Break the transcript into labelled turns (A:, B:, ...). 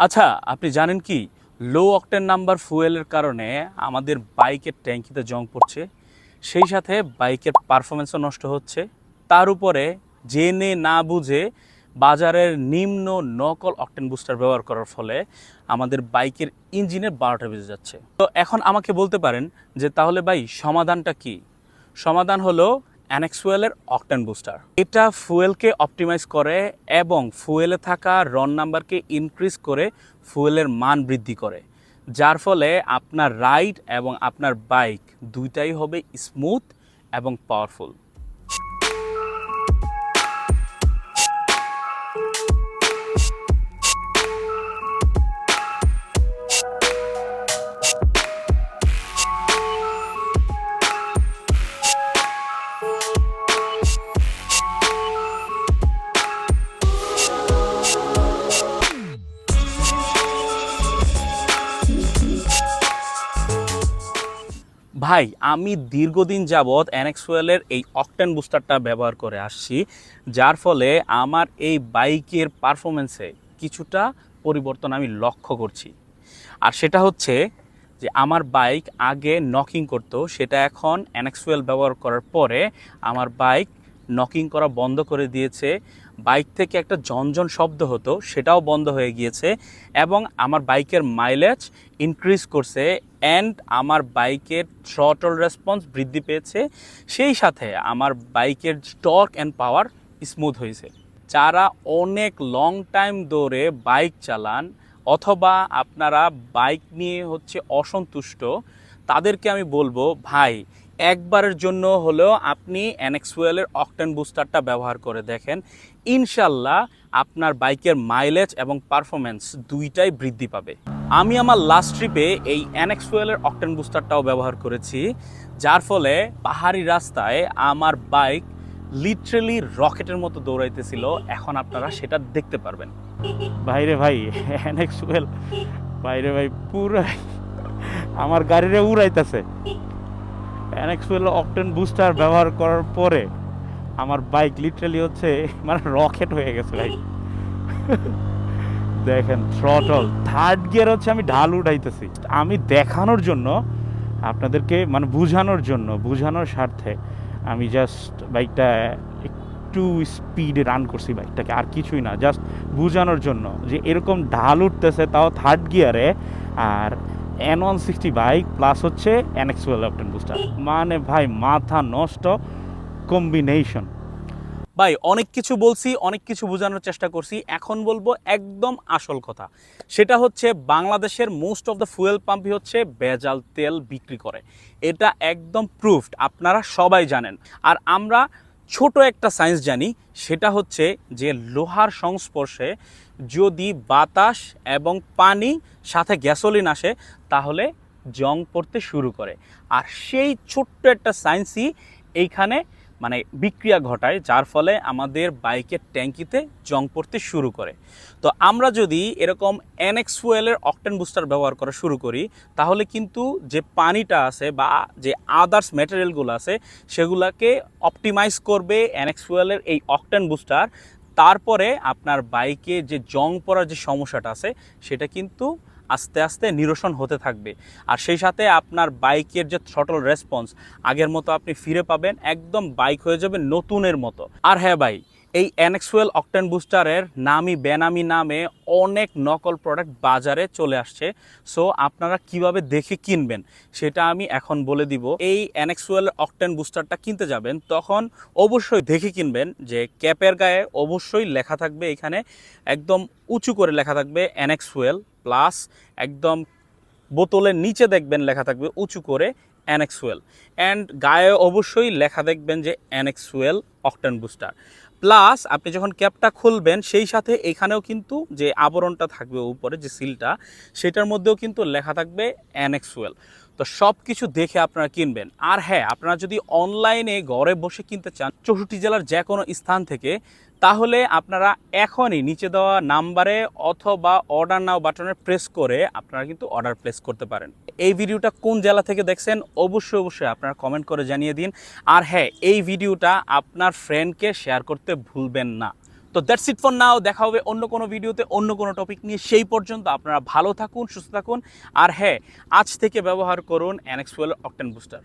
A: আচ্ছা আপনি জানেন কি? লো অক্টেন নাম্বার ফুয়েলের কারণে আমাদের বাইকের ট্যাঙ্কিতে জং পড়ছে। সেই সাথে বাইকের পারফরমেন্সও নষ্ট হচ্ছে। তার উপরে জেনে না বুঝে বাজারের নিম্ন নকল অক্টেন বুস্টার ব্যবহার করার ফলে আমাদের বাইকের ইঞ্জিনের বারোটা বেজে যাচ্ছে। তো এখন আমাকে বলতে পারেন যে তাহলে ভাই সমাধানটা কি? সমাধান হলো অ্যানেক্সুয়েলের অকটেন বুস্টার। এটা ফুয়েলকে অপটিমাইজ করে এবং ফুয়েলে থাকা রন নাম্বারকে ইনক্রিজ করে ফুয়েলের মান বৃদ্ধি করে, যার ফলে আপনার রাইড এবং আপনার বাইক দুইটাই হবে স্মুথ এবং পাওয়ারফুল। ভাই, আমি দীর্ঘদিন যাবৎ অ্যানেক্সওয়েলের এই অকটেন বুস্টারটা ব্যবহার করে আসছি, যার ফলে আমার এই বাইকের পারফরমেন্সে কিছুটা পরিবর্তন আমি লক্ষ্য করছি। আর সেটা হচ্ছে যে, আমার বাইক আগে নকিং করতো, সেটা এখন অ্যানেক্সওয়েল ব্যবহার করার পরে আমার বাইক নকিং করা বন্ধ করে দিয়েছে। বাইক থেকে একটা জনজন শব্দ হতো, সেটাও বন্ধ হয়ে গিয়েছে এবং আমার বাইকের মাইলেজ ইনক্রিজ করছে অ্যান্ড আমার বাইকের থ্রটল রেসপন্স বৃদ্ধি পেয়েছে। সেই সাথে আমার বাইকের টর্ক অ্যান্ড পাওয়ার স্মুথ হয়েছে। যারা অনেক লং টাইম ধরে বাইক চালান অথবা আপনারা বাইক নিয়ে হচ্ছে অসন্তুষ্ট, তাদেরকে আমি বলব, ভাই একবারের জন্য হলেও আপনি অ্যানেক্সুয়েলের অকটেন বুস্টারটা ব্যবহার করে দেখেন, ইনশাল্লাহ আপনার বাইকের মাইলেজ এবং পারফরমেন্স দুইটাই বৃদ্ধি পাবে। আমি আমার লাস্ট ট্রিপে এই অ্যানেক্সুয়েলের অকটেন বুস্টারটাও ব্যবহার করেছি, যার ফলে পাহাড়ি রাস্তায় আমার বাইক লিটারেলি রকেটের মতো দৌড়াইতেছিল, এখন আপনারা সেটা দেখতে পারবেন।
B: ভাইরে ভাই অ্যানেক্সুয়েল ভাইরে ভাই, পুরাই আমার গাড়িরে উড়াইতেছে। অ্যানেক্সুয়েল অকটেন বুস্টার ব্যবহার করার পরে আমার বাইক লিটারালি হচ্ছে মানে রকেট হয়ে গেছে, ভাই। দেখেন থ্রটল থার্ড গিয়ার হচ্ছে আমি ঢাল উঠাইতেছি। আমি দেখানোর জন্য, আপনাদেরকে মানে বুঝানোর জন্য, বুঝানোর স্বার্থে আমি জাস্ট বাইকটা একটু স্পিডে রান করছি বাইকটাকে আর কিছুই না। জাস্ট বোঝানোর জন্য যে এরকম ঢাল উঠতেছে, তাও থার্ড গিয়ারে আর N one sixty bike plus হচ্ছে এন এনএক্সুয়েল অপটেন বুস্টার মানে ভাই, মাথা নষ্ট কম্বিনেশন
A: ভাই, অনেক কিছু বলছি, অনেক কিছু বোঝানোর চেষ্টা করছি। এখন বলব একদম আসল কথা। সেটা হচ্ছে বাংলাদেশের মোস্ট অফ দ্য ফুয়েল পাম্পই হচ্ছে ভেজাল তেল বিক্রি করে। এটা একদম প্রুফড আপনারা সবাই জানেন। আর আমরা ছোট একটা সায়েন্স জানি, সেটা হচ্ছে যে লোহার সংস্পর্শে যদি বাতাস এবং পানি সাথে গ্যাসোলিন আসে, তাহলে জং পড়তে শুরু করে। আর সেই ছোট্ট একটা সায়েন্সই এইখানে মানে বিক্রিয়া ঘটায়, যার ফলে আমাদের বাইকের ট্যাঙ্কিতে জং পড়তে শুরু করে। তো আমরা যদি এরকম এনএক্স ফুয়েলের অকটেন বুস্টার ব্যবহার করা শুরু করি, তাহলে কিন্তু যে পানিটা আছে বা যে আদার্স ম্যাটেরিয়ালগুলো আছে, সেগুলোকে অপটিমাইজ করবে এনএক্স ফুয়েলের এই অকটেন বুস্টার তারপরে আপনার বাইকে যে জং পড়ার যে সমস্যাটা আছে, সেটা কিন্তু আস্তে আস্তে নিরসন হতে থাকবে। আর সেই সাথে আপনার বাইকের যে থ্রটল রেসপন্স আগের মতো আপনি ফিরে পাবেন, একদম বাইক হয়ে যাবে নতুনের মতো। আর হ্যাঁ ভাই, এই অ্যানেক্সুয়েল অকটেন বুস্টারের নামি বেনামি নামে অনেক নকল প্রোডাক্ট বাজারে চলে আসছে। সো আপনারা কীভাবে দেখে কিনবেন, সেটা আমি এখন বলে দিব। এই অ্যানেক্সুয়েল অকটেন বুস্টারটা কিনতে যাবেন, তখন অবশ্যই দেখে কিনবেন যে ক্যাপের গায়ে অবশ্যই লেখা থাকবে এখানে, একদম উঁচু করে লেখা থাকবে অ্যানেক্সুয়েল প্লাস একদম বোতলের নিচে দেখবেন লেখা থাকবে উঁচু করে অ্যানেক্সুয়েল অ্যান্ড গায়ে অবশ্যই লেখা দেখবেন যে অ্যানেক্সুয়েল অকটেন বুস্টার। প্লাস আপনি যখন ক্যাপটা খুলবেন, সেই সাথে এখানেও কিন্তু যে আবরণটা থাকবে উপরে, যে সিলটা, সেটার মধ্যেও কিন্তু লেখা থাকবে অ্যানেক্সুয়েল তো সব কিছু দেখে আপনারা কিনবেন। আর হ্যাঁ আপনারা যদি অনলাইনে ঘরে বসে কিনতে চান চৌষট্টি জেলার যে কোনো স্থান থেকে, তাহলে আপনারা এখনই নিচে দেওয়া নাম্বারে অথবা অর্ডার নাও বাটনে প্রেস করে আপনারা কিন্তু অর্ডার প্লেস করতে পারেন। এই ভিডিওটা কোন জেলা থেকে দেখছেন অবশ্যই অবশ্যই আপনারা কমেন্ট করে জানিয়ে দিন। আর হ্যাঁ এই ভিডিওটা আপনার ফ্রেন্ডকে শেয়ার করতে ভুলবেন না। তো দ্যাটস ইট ফর নাও দেখা হবে অন্য কোনো ভিডিওতে অন্য কোনো টপিক নিয়ে। সেই পর্যন্ত আপনারা ভালো থাকুন, সুস্থ থাকুন। আর হ্যাঁ আজ থেকে ব্যবহার করুন অ্যানেক্সওয়েল অকটেন বুস্টার